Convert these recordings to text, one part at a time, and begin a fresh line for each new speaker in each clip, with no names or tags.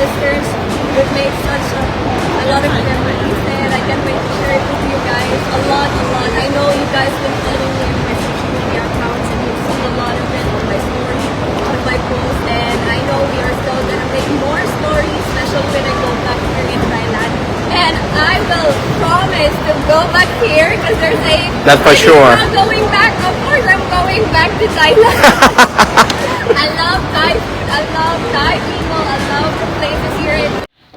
sisters. We've made such a, a lot of memories and I can't wait to share it with you guys. A lot, a lot. I know you guys been following me on my social media accounts and you've seen a lot of it on my story, on my post. And I know we are still gonna make more stories, especially when I go back here in Thailand. And I will promise to go back here because there's a
That's for sure.
I'm going back. Of course, I'm going back to Thailand. I love Thai food. I love Thai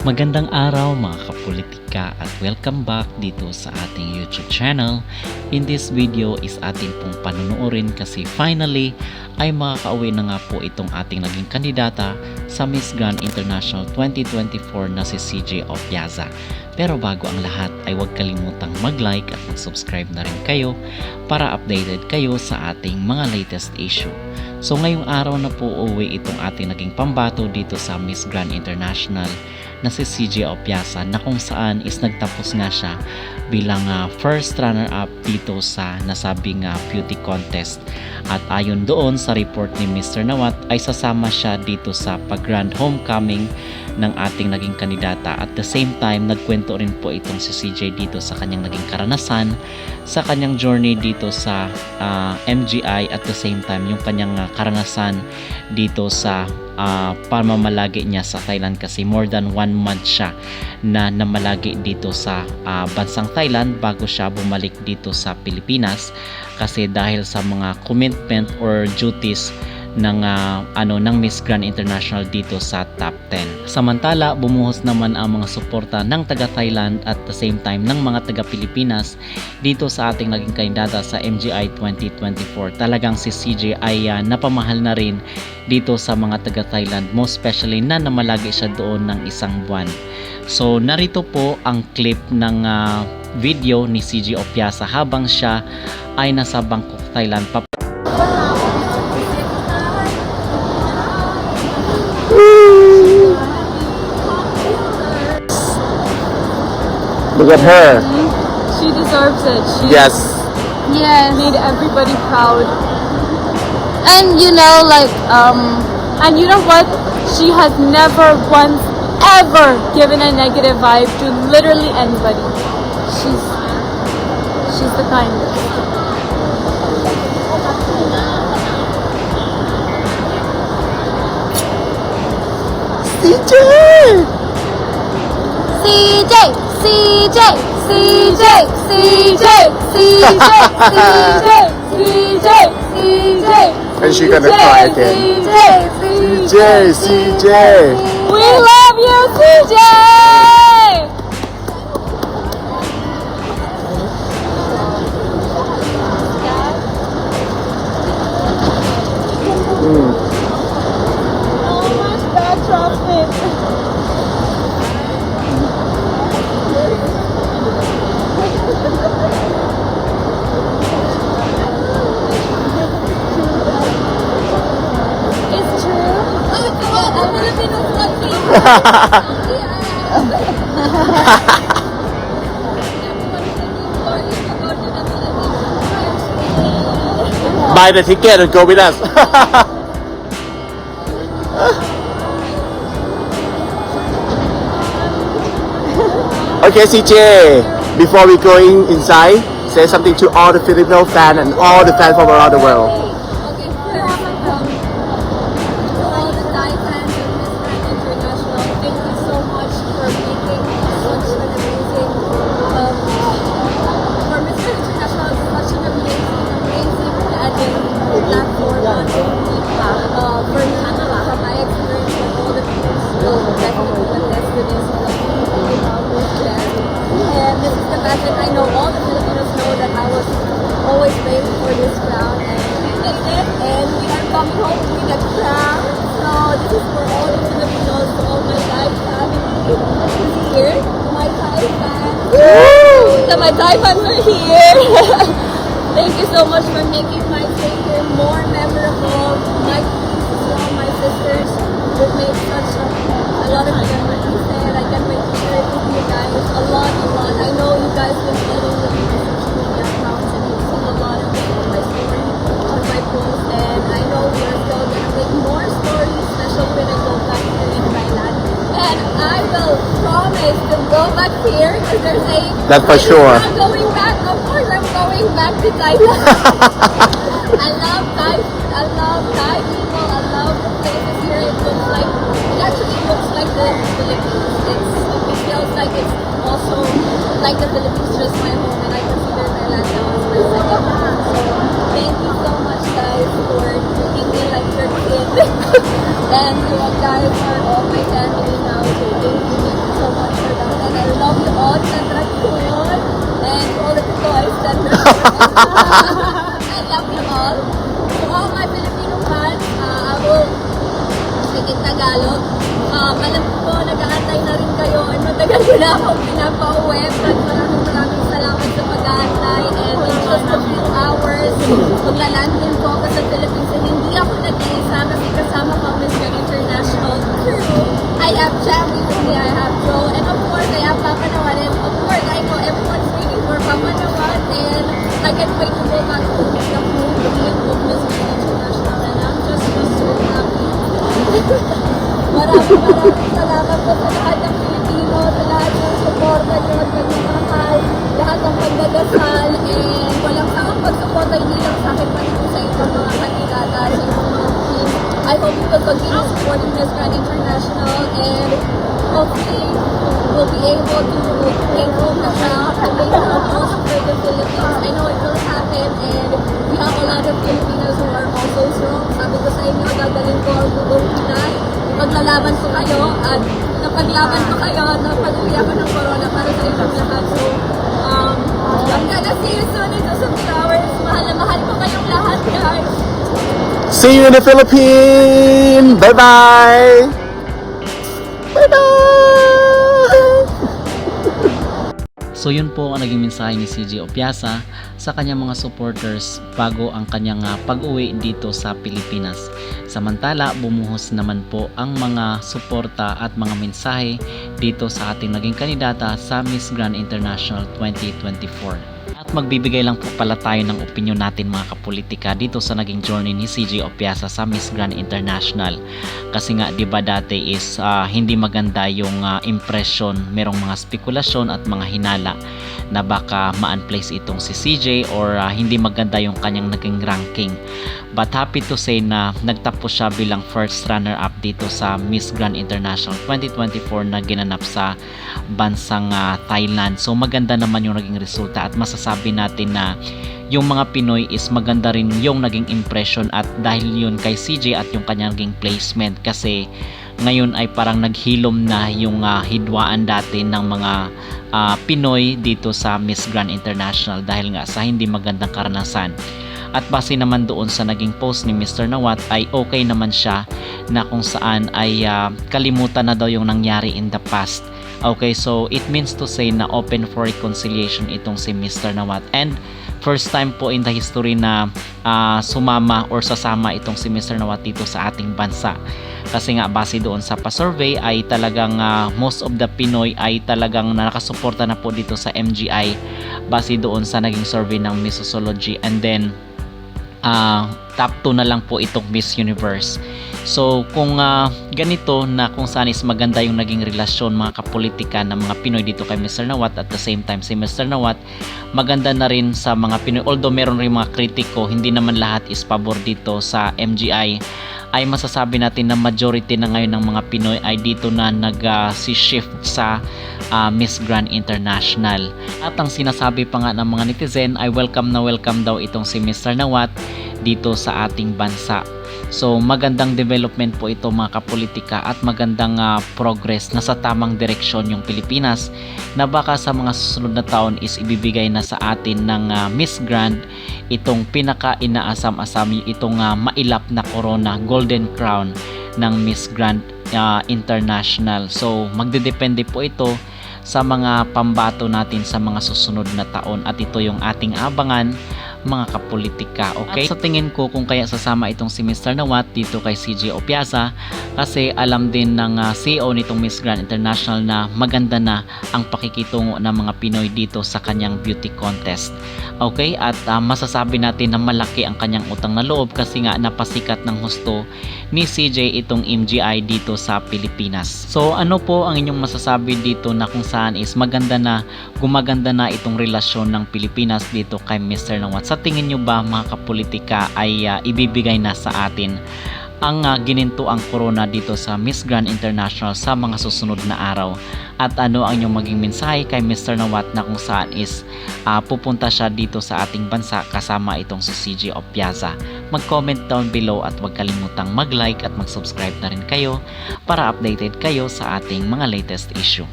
Magandang araw mga kapolitika at welcome back dito sa ating YouTube channel. In this video is atin pong panunuorin kasi finally ay makakauwi na nga po itong ating naging kandidata sa Miss Grand International 2024 na si CJ Opiaza. Pero bago ang lahat ay huwag kalimutang mag-like at mag-subscribe na rin kayo para updated kayo sa ating mga latest issue. So ngayong araw na po uwi itong ating naging pambato dito sa Miss Grand International na si CJ Opiasa na kung saan is nagtapos nga siya bilang ah, first runner-up dito sa nasabing ah, beauty contest. At ayon doon sa report ni Mr. Nawat ay sasama siya dito sa pag-grand homecoming ng ating naging kandidata. At the same time, nagkwento rin po itong si CJ dito sa kanyang naging karanasan, sa kanyang journey dito sa ah, MGI at the same time yung kanyang ah, karanasan dito sa ah, pamamalagi niya sa Thailand kasi more than one month siya na namalagi dito sa ah, bansang Thailand bago siya bumalik dito sa Pilipinas. Kasi dahil sa mga commitment or duties ng ah, ano ng Miss Grand International dito sa top 10. Samantala, bumuhos naman ang mga suporta ng taga Thailand at the same time ng mga taga Pilipinas dito sa ating naging kandidata sa MGI 2024. Talagang si CJ ay ah, napamahal na rin dito sa mga taga Thailand, most especially na namalagi siya doon ng isang buwan. So narito po ang clip ng ah, video ni CJ Opiasa habang siya ay nasa Bangkok, Thailand.
Look at her.
She deserves it. She
Yes.
yes. made everybody proud. And you know, like, um, and you know what? She has never once ever given a negative vibe to literally anybody. She's she's the kindest.
CJ!
CJ, CJ, CJ, CJ, CJ, CJ, CJ, CJ.
And she gonna cry again.
CJ,
CJ, CJ.
We love you, CJ.
Buy the ticket and go with us. okay, CJ. Before we going inside, say something to all the Filipino fans and all the fans from around the world.
And this is the pageant I know all the Filipinos know that I was always waiting for this crown and we made it and we are coming home with a crown. So this is for all the Filipinos, to all oh my Thai family who's here, my Thai fans. So my Thai fans are here. Thank you so much for making my stay here more memorable. My to all my sisters. We've made such a, a lot of memories and I can't wait to share it with you guys. A lot, guys been social media accounts and you've seen a lot of on my story, on my post, and I know we are still going to make more stories, special pinnacle back here in Thailand. And I will
promise to
go back here because there's a.
That's for sure.
I'm going back. Of course, I'm going back to Thailand. I love Thai. I love Thai people. I love the places here. It looks like it actually looks like the Philippines. It's, it feels like it's also like the Philippines, just my home, and I consider Thailand now as my second home. So thank you so much, guys, for treating me like your kid. and you guys are all my family now. So thank you, thank you so much for that. And I love you all, Sandra Kuon, and all the toys that I love you all. To all my Filipino fans, uh, I will speak in Tagalog. Um, alam ko nag-aantay na rin kayo. Ano, matagal ko na akong pinapauwi. But maraming maraming salamat sa pag-aantay. And in just a few hours, maglaland din Maglalaban po kayo at napaglaban po kayo at napag-uwi ako ng corona para sa inyong lahat. So, um, I'm gonna see you soon in just a few hours. Mahal na mahal ko kayong lahat, guys.
See you in the Philippines! Bye-bye! Bye-bye!
So yun po ang naging mensahe ni CJ Opiasa sa kanyang mga supporters bago ang kanyang ah, pag-uwi dito sa Pilipinas. Samantala, bumuhos naman po ang mga suporta at mga mensahe dito sa ating naging kandidata sa Miss Grand International 2024. Magbibigay lang po pala tayo ng opinion natin mga kapolitika dito sa naging journey ni CJ Opiasa sa Miss Grand International. Kasi nga 'di ba dati is ah, hindi maganda yung ah, impression, merong mga spekulasyon at mga hinala na baka ma-unplace itong si CJ or ah, hindi maganda yung kanyang naging ranking. But happy to say na nagtapos siya bilang first runner up dito sa Miss Grand International 2024 na ginanap sa bansang ah, Thailand. So maganda naman yung naging resulta at masasabi natin na yung mga Pinoy is maganda rin yung naging impression at dahil yun kay CJ at yung kanyang naging placement kasi ngayon ay parang naghilom na yung ah, hidwaan dati ng mga ah, Pinoy dito sa Miss Grand International dahil nga sa hindi magandang karanasan. At base naman doon sa naging post ni Mr. Nawat ay okay naman siya na kung saan ay ah, kalimutan na daw yung nangyari in the past. Okay, so it means to say na open for reconciliation itong si Mr. Nawat. And first time po in the history na ah, sumama or sasama itong si Mr. Nawat dito sa ating bansa. Kasi nga base doon sa pa-survey ay talagang ah, most of the Pinoy ay talagang nakasuporta na po dito sa MGI base doon sa naging survey ng Missosology and then ah, top 2 na lang po itong Miss Universe. So kung ah, ganito na kung saan is maganda yung naging relasyon mga kapolitika ng mga Pinoy dito kay Mr. Nawat at the same time si Mr. Nawat maganda na rin sa mga Pinoy although meron rin mga kritiko hindi naman lahat is pabor dito sa MGI ay masasabi natin na majority na ngayon ng mga Pinoy ay dito na nag-shift sa ah, Miss Grand International. At ang sinasabi pa nga ng mga netizen ay welcome na welcome daw itong si Mr. Nawat dito sa ating bansa. So magandang development po ito mga kapolitika at magandang ah, progress na sa tamang direksyon yung Pilipinas na baka sa mga susunod na taon is ibibigay na sa atin ng ah, Miss Grand itong pinaka inaasam-asam itong ah, mailap na corona golden crown ng Miss Grand ah, International. So magdedepende po ito sa mga pambato natin sa mga susunod na taon at ito yung ating abangan mga kapolitika. Okay? At sa tingin ko kung kaya sasama itong si Mr. Nawat dito kay CJ Opiaza kasi alam din ng ah, CEO nitong Miss Grand International na maganda na ang pakikitungo ng mga Pinoy dito sa kanyang beauty contest. Okay? At ah, masasabi natin na malaki ang kanyang utang na loob kasi nga napasikat ng husto ni CJ itong MGI dito sa Pilipinas. So ano po ang inyong masasabi dito na kung saan is maganda na gumaganda na itong relasyon ng Pilipinas dito kay Mr. Nawat. Sa tingin nyo ba mga kapolitika ay ah, ibibigay na sa atin ang uh, gininto ang corona dito sa Miss Grand International sa mga susunod na araw at ano ang inyong maging mensahe kay Mr. Nawat na kung saan is ah, pupunta siya dito sa ating bansa kasama itong si CJ Opiaza. Mag-comment down below at huwag kalimutang mag-like at mag-subscribe na rin kayo para updated kayo sa ating mga latest issue.